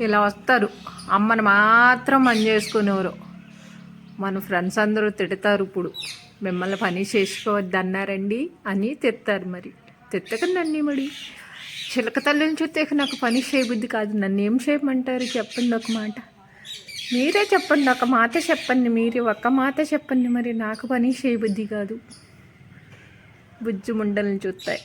ఇలా వస్తారు. అమ్మని మాత్రం పని చేసుకునేవారు మన ఫ్రెండ్స్ అందరూ తిడతారు ఇప్పుడు. మిమ్మల్ని పని చేసుకోవద్దు అన్నారండి అని తిడతారు మరి. తిట్టకండి మరి. చిలక తల్లిని చూస్తే నాకు పని చేయబుద్ధి కాదు. నన్ను ఏం చేయమంటారు? చెప్పండి ఒక మాట. మీరే చెప్పండి. ఒక మాట చెప్పండి మీరు. ఒక్క మాట చెప్పండి మరి. నాకు పని చేయబుద్ధి కాదు. బుజ్జు ముండల్ని చూస్తాయి.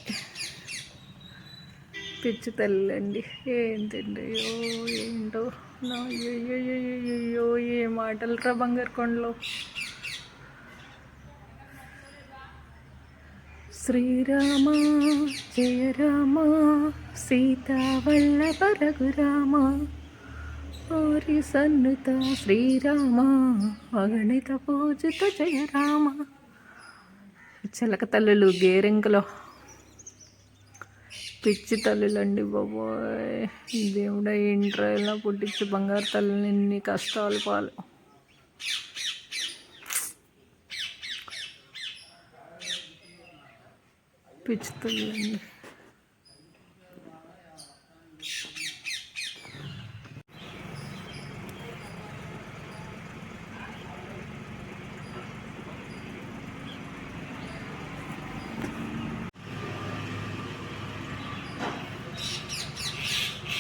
పిచ్చి తల్లండి. ఏంటండి అయ్యో ఏంటో. నా అయ్యో ఏ మాటలు రా బంగారు కొండలో. శ్రీరామ జయ రామ సీతా వల్లభ రఘురామ హరి సన్నుత శ్రీరామ అగణిత పూజిత జయ రామ చిలక తల్లులు గేరెంకలో. పిచ్చి తల్లులండి బాబోయ్. దేవుడా ఏంట్రా ఇలా పుట్టించి బంగారు తల్లిని ఎన్ని కష్టాలు పాలు. పిచ్చి తల్లులండి.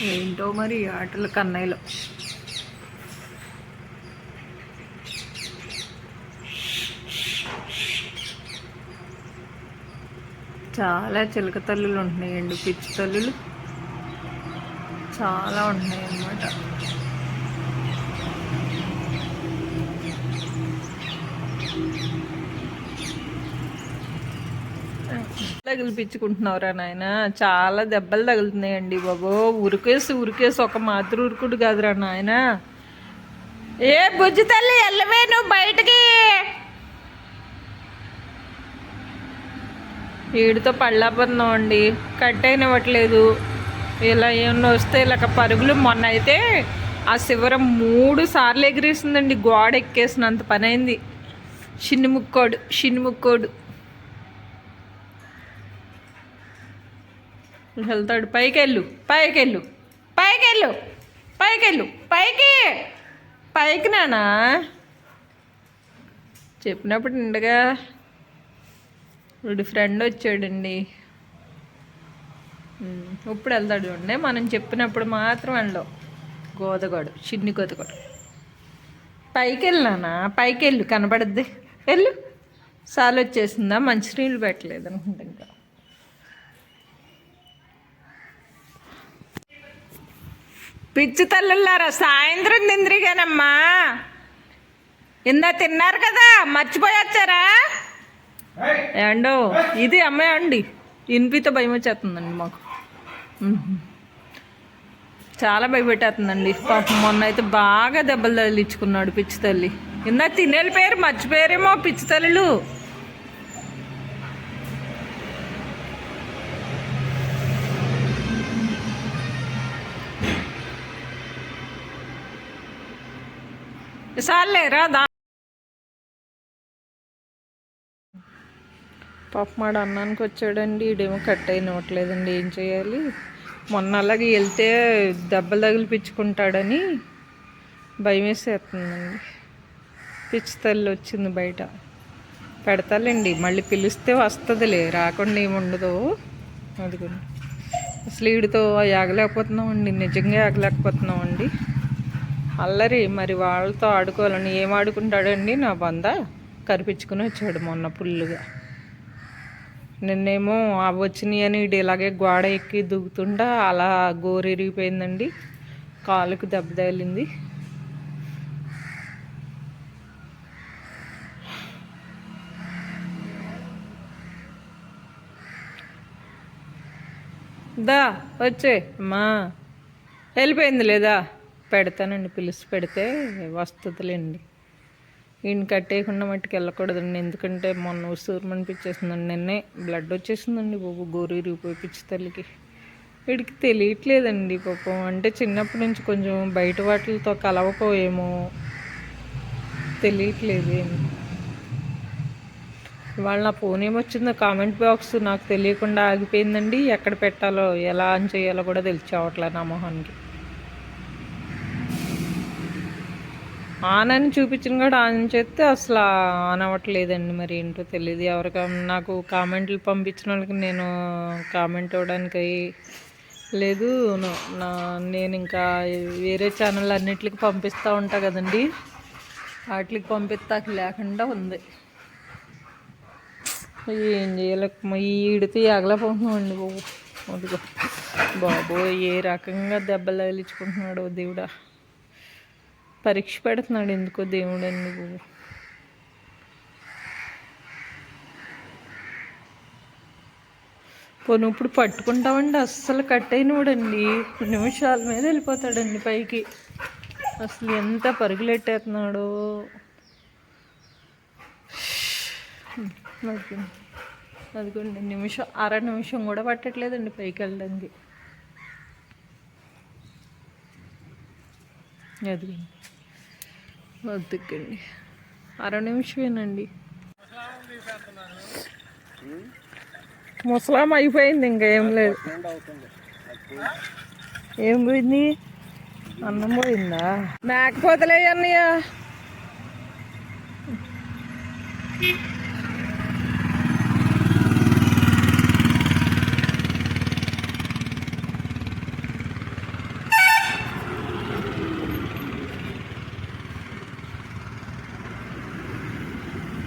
ఏంటో మరి ఈ ఆటలు కన్నయ్యలో. చాలా చిలక తల్లులు ఉంటున్నాయండి పిచ్చి తల్లులు. చాలా ఉంటున్నాయి అన్నమాట తగిలిపించుకుంటున్నావురా నాయన. చాలా దెబ్బలు తగులుతున్నాయండి బాబు. ఉరికేసి ఉరికేసి ఒక మాతృ ఉరుకుడు కాదురా నాయన. ఏ బుజ్జి తల్లి వెళ్ళవే నువ్వు బయటికి. వీడితో పళ్ళాపన్నాం అండి. కట్ అయినవ్వట్లేదు. ఇలా ఏమన్నా వస్తే ఇలాగ పరుగులు మొన్న అయితే ఆ శివరం మూడు సార్లు ఎగిరేసిందండి. గోడ ఎక్కేసినంత పని అయింది చిన్ని ముక్కోడు చిన్ని ముక్కోడు వెళ్తాడు. పైకి వెళ్ళు పైకి వెళ్ళు పైకి వెళ్ళు పైకి వెళ్ళు పైకి నానా. చెప్పినప్పుడు ఉండగా ఇప్పుడు ఫ్రెండ్ వచ్చాడండి. ఇప్పుడు వెళ్తాడు చూడండి. మనం చెప్పినప్పుడు మాత్రం వెళ్ళవు గోదగోడు చిన్ని గోదగోడు. పైకి వెళ్ళినా పైకి వెళ్ళు కనబడద్ది వెళ్ళు. సాలు వచ్చేసిందా మంచినీళ్ళు పెట్టలేదు అనుకుంటా ఇంకా. పిచ్చి తల్లులారా సాయంత్రం తిందిరిగానమ్మా ఇందా తిన్నారు కదా మర్చిపోయొచ్చారా? ఏండో ఇది అమ్మాయి అండి. ఇన్పితో భయం వచ్చేస్తుందండి మాకు. చాలా భయపెట్టేస్తుందండి. పాపం మొన్న అయితే బాగా దెబ్బలు తగిలించుకున్నాడు పిచ్చి తల్లి. ఇందా తినేళ్ళ పేరు మర్చిపోయారేమో పిచ్చి తల్లులు. సార్లే రా దా. పాప మాడు అన్నానికి వచ్చాడండి ఈడేమో కట్ అయినట్లేదండి ఏం చేయాలి? మొన్న అలాగే వెళ్తే దెబ్బలు తగిలిపించుకుంటాడని భయం వేసేస్తుందండి. పిచ్చి తల్లి వచ్చింది బయట. పెడతాలండి మళ్ళీ పిలిస్తే వస్తుందిలే రాకుండా ఏముండదు అదిగోండి. అసలు వీడితో ఆగలేకపోతున్నామండి నిజంగా ఆగలేకపోతున్నామండి. అల్లరి. మరి వాళ్ళతో ఆడుకోవాలని ఏం ఆడుకుంటాడండి? నా బంద కరిపించుకుని వచ్చాడు మొన్న పుల్లుగా నిన్నేమో అవి వచ్చినాయి అని ఇటు ఇలాగే గోడ ఎక్కి దూకుతుంటా అలా గోరెరిగిపోయిందండి కాలుకు దెబ్బ తగిలింది. దా వచ్చే. అమ్మా. వెళ్ళిపోయింది లేదా? పెడతానండి పిలిచి పెడితే వస్తుందిలేండి. ఈయన కట్టేయకుండా మట్టుకు వెళ్ళకూడదండి. ఎందుకంటే మొన్న ఉసూరు అనిపించేసిందండి నిన్నే. బ్లడ్ వచ్చేసిందండి బాబు గోరు ఇరిగిపోయి పిచ్చి తల్లికి. వీడికి తెలియట్లేదండి పాపం. అంటే చిన్నప్పటి నుంచి కొంచెం బయట వాటిలతో కలవపోయేమో తెలియట్లేదు ఏమి. ఇవాళ నా ఫోన్ ఏమొచ్చిందో కామెంట్ బాక్స్ నాకు తెలియకుండా ఆగిపోయిందండి. ఎక్కడ పెట్టాలో ఎలా ఆన్ చేయాలో కూడా తెలిసి అవట్లే నా మొహానికి. ఆన్ అని చూపించిన కూడా ఆన్ చేస్తే అసలు ఆన్ అవ్వట్లేదండి మరి ఏంటో తెలియదు ఎవరికైనా నాకు కామెంట్లు పంపించిన వాళ్ళకి నేను కామెంట్ ఇవ్వడానికి లేదు. నా- నేను ఇంకా వేరే ఛానల్ అన్నిటికి పంపిస్తూ ఉంటా కదండి. వాటికి పంపిస్తాక లేకుండా ఉంది. ఏం చేయలేక ఈడితే ఎగలపోతున్నామండి బాబు. అదిగో బాబు ఏ రకంగా దెబ్బలు తగిలించుకుంటున్నాడు దేవుడా. పరీక్ష పెడుతున్నాడు ఎందుకో దేవుడు నువ్వు. పోను ఇప్పుడు పట్టుకుంటామండి అస్సలు కట్ అయినవాడండి నిమిషాల మీద వెళ్ళిపోతాడండి పైకి. అసలు ఎంత పరుగులెట్టేస్తున్నాడో. అదిగోండి నిమిషం అర నిమిషం కూడా పట్టట్లేదండి పైకి వెళ్ళడానికి. అదిగోండి వద్దుకండి. అర నిమిషమేనండి. ముసలాం అయిపోయింది ఇంకా ఏం లేదు. ఏం పోయింది? అన్నం పోయిందా? మేకపోతలే అన్నయ్య.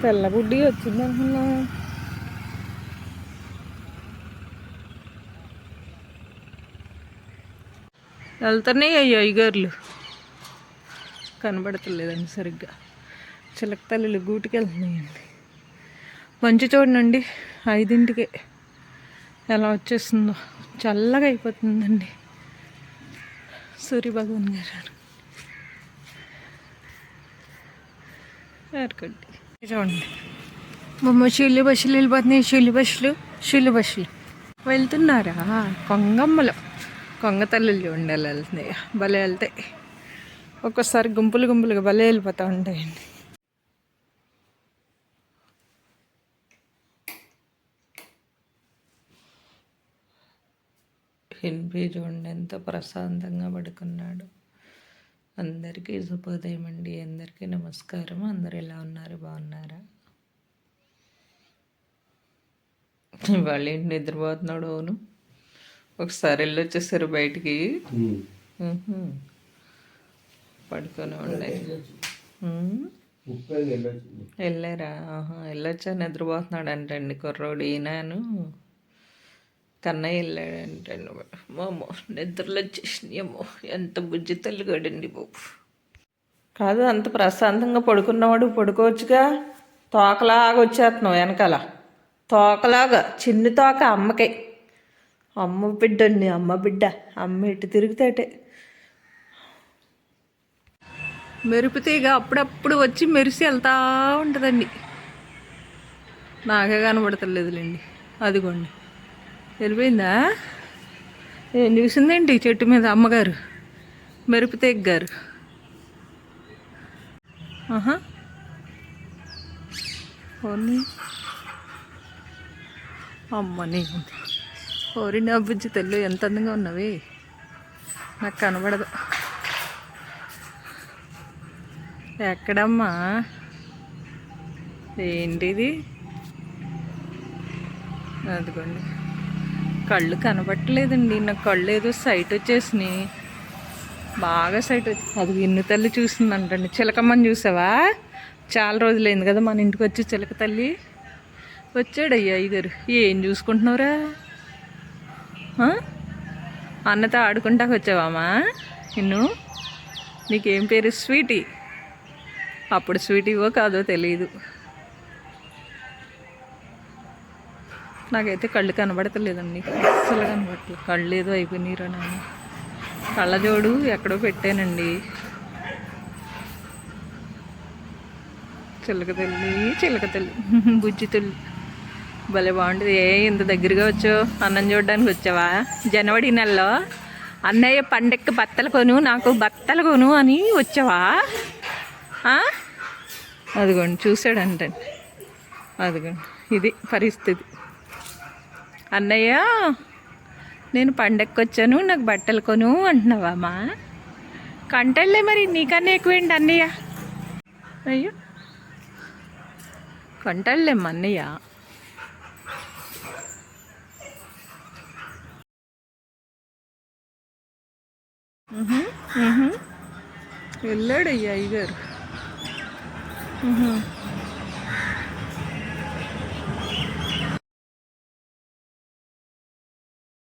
తెల్ల గుడ్డి వచ్చింది అనుకున్నా. వెళ్తున్నాయి అయ్యో అయ్యగారులు కనబడతలేదండి సరిగ్గా. చిలక తల్లులు గూటికి వెళ్తున్నాయండి. మంచి చూడండి ఐదింటికి ఎలా వచ్చేస్తుందో. చల్లగా అయిపోతుందండి. సూర్య భగవాన్ గారు ఏర్కండి చూడండి. మమ్మ షిల్లు బస్సులు వెళ్ళిపోతున్నాయి. షిల్లు బస్సులు షిల్లు బస్సులు. వెళ్తున్నారా? కొంగమ్మలు. కొంగ తల్లులు చూడండి అలా వెళ్తున్నాయి. భలే వెళ్తాయి. ఒక్కోసారి గుంపులు గుంపులుగా భలే వెళ్ళిపోతూ ఉంటాయండి. హెన్రీ చూడండి ఎంత ప్రశాంతంగా పడుకున్నాడు. అందరికీ శుభోదయం అండి. అందరికీ నమస్కారం. అందరు ఎలా ఉన్నారు? బాగున్నారా? వాళ్ళు ఏంటి నిద్రపోతున్నాడు అవును? ఒకసారి వెళ్ళి వచ్చేసారు బయటికి. పడుకొని ఉండే. వెళ్ళారా? ఆహా, వెళ్ళొచ్చా? నిద్రపోతున్నాడు అంటండి కుర్రోడు. ఈయనను. కన్నయ్య వెళ్ళాడంటాను మామో నిద్రలు వచ్చేసినాయేమో ఎంత బుజ్జి తల్లిగాడండి బాబు. కాదు అంత ప్రశాంతంగా పడుకున్నవాడు పడుకోవచ్చుగా. తోకలాగా వచ్చేస్తున్నావు వెనకాల. తోకలాగా చిన్ని తోక అమ్మకే. అమ్మ బిడ్డ అండి అమ్మ బిడ్డ. అమ్మ ఇటు తిరుగుతాటే. మెరుపుతీగ అప్పుడప్పుడు వచ్చి మెరిసి వెళ్తా ఉంటుందండి. నాకే కనబడతలేదులేండి. అదిగోండి. వెళ్ళిపోయిందా? ఏం చూసిందేంటి చెట్టు మీద అమ్మగారు? మెరుపు తెగ్గారు. ఆహా. ఓన్లీ అమ్మని ఓరి నా బుజ్జి తెల్లు ఎంత అందంగా ఉన్నవి. నాకు కనబడదు. ఎక్కడమ్మా? ఏంటిది? అదిగోండి. కళ్ళు కనబట్టలేదండి. నాకు కళ్ళు ఏదో సైట్ వచ్చేసినాయి. బాగా సైట్ అది ఇన్ని తల్లి చూసిందంటండి. చిలకమ్మని చూసావా? చాలా రోజులైంది కదా మన ఇంటికి వచ్చి చిలక తల్లి. వచ్చాడయ్యా అయ్యగారు. ఏం చూసుకుంటున్నావురా? అన్నతో ఆడుకుంటాక వచ్చావామా నిన్ను? నీకేం పేరు? స్వీటీ. అప్పుడు స్వీటీవో కాదో తెలియదు నాకైతే కళ్ళు కనబడతలేదండి. అసలు కనబడలేదు కళ్ళు ఏదో అయిపోయినాయిరా నాన్న. కళ్ళజోడు ఎక్కడో పెట్టానండి. చిలక తల్లి చిలక తల్లి. బుజ్జి తల్లి. భలే బాగుంటుంది. ఏ ఇంత దగ్గరగా వచ్చావు? అన్నం చూడడానికి వచ్చావా? జనవరి నెలలో అన్నయ్య పండక్కి బత్తలు కొను నాకు బత్తలు కొను అని వచ్చావా? అదిగోండి చూసాడంటండి అదిగోండి. ఇది పరిస్థితి. అన్నయ్య నేను పండక్కి వచ్చాను నాకు బట్టలు కొను అంటున్నావమ్మా కంటల్లే మరి నీకన్నా ఎక్కువేంటి అన్నయ్య? అయ్యో. కంటళ్ళేమ్మ అన్నయ్య. వెళ్ళాడయ్యా అయ్యగారు.